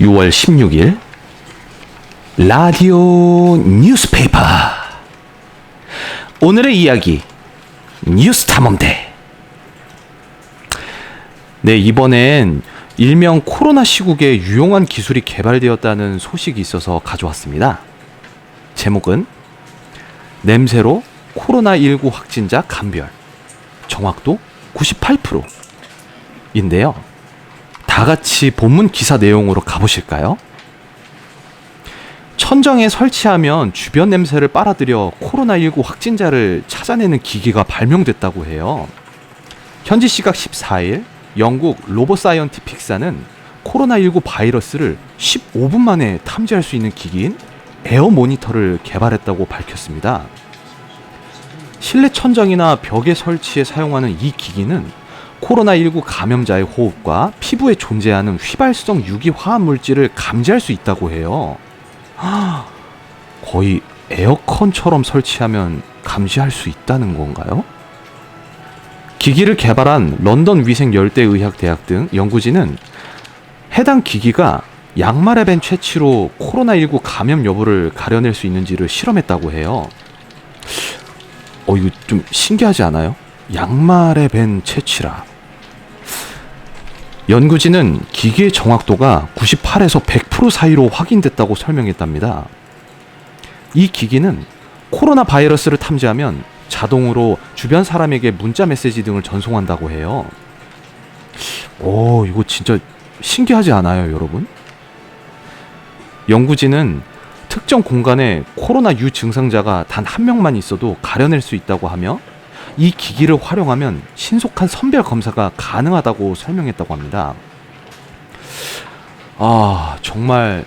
6월 16일 라디오 뉴스페이퍼. 오늘의 이야기 뉴스 탐험대. 네 이번엔 일명 코로나 시국에 유용한 기술이 개발되었다는 소식이 있어서 가져왔습니다. 제목은 냄새로 코로나19 확진자 감별. 정확도 98% 인데요 다 같이 본문 기사 내용으로 가보실까요? 천정에 설치하면 주변 냄새를 빨아들여 코로나19 확진자를 찾아내는 기기가 발명됐다고 해요. 현지 시각 14일 영국 로보사이언티픽사는 코로나19 바이러스를 15분 만에 탐지할 수 있는 기기인 에어 모니터를 개발했다고 밝혔습니다. 실내 천정이나 벽에 설치해 사용하는 이 기기는 코로나19 감염자의 호흡과 피부에 존재하는 휘발성 유기 화합 물질을 감지할 수 있다고 해요. 하, 거의 에어컨처럼 설치하면 감지할 수 있다는 건가요? 기기를 개발한 런던 위생 열대 의학 대학 등 연구진은 해당 기기가 양말에 밴 채취로 코로나19 감염 여부를 가려낼 수 있는지를 실험했다고 해요. 어, 이거 좀 신기하지 않아요? 양말에 밴 채취라. 연구진은 기기의 정확도가 98에서 100% 사이로 확인됐다고 설명했답니다. 이 기기는 코로나 바이러스를 탐지하면 자동으로 주변 사람에게 문자 메시지 등을 전송한다고 해요. 오, 이거 진짜 신기하지 않아요, 여러분? 연구진은 특정 공간에 코로나 유 증상자가 단 한 명만 있어도 가려낼 수 있다고 하며 이 기기를 활용하면 신속한 선별 검사가 가능하다고 설명했다고 합니다. 아, 정말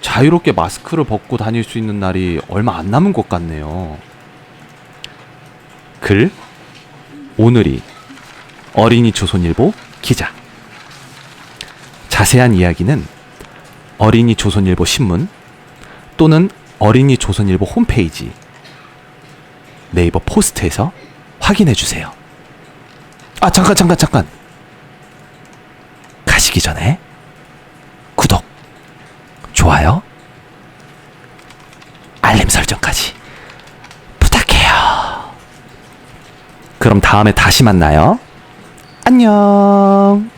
자유롭게 마스크를 벗고 다닐 수 있는 날이 얼마 안 남은 것 같네요. 글 오늘이 어린이 조선일보 기자 자세한 이야기는 어린이 조선일보 신문 또는 어린이 조선일보 홈페이지 네이버 포스트에서 확인해 주세요. 아, 잠깐, 잠깐, 잠깐. 가시기 전에 구독, 좋아요, 알림 설정까지 부탁해요. 그럼 다음에 다시 만나요. 안녕.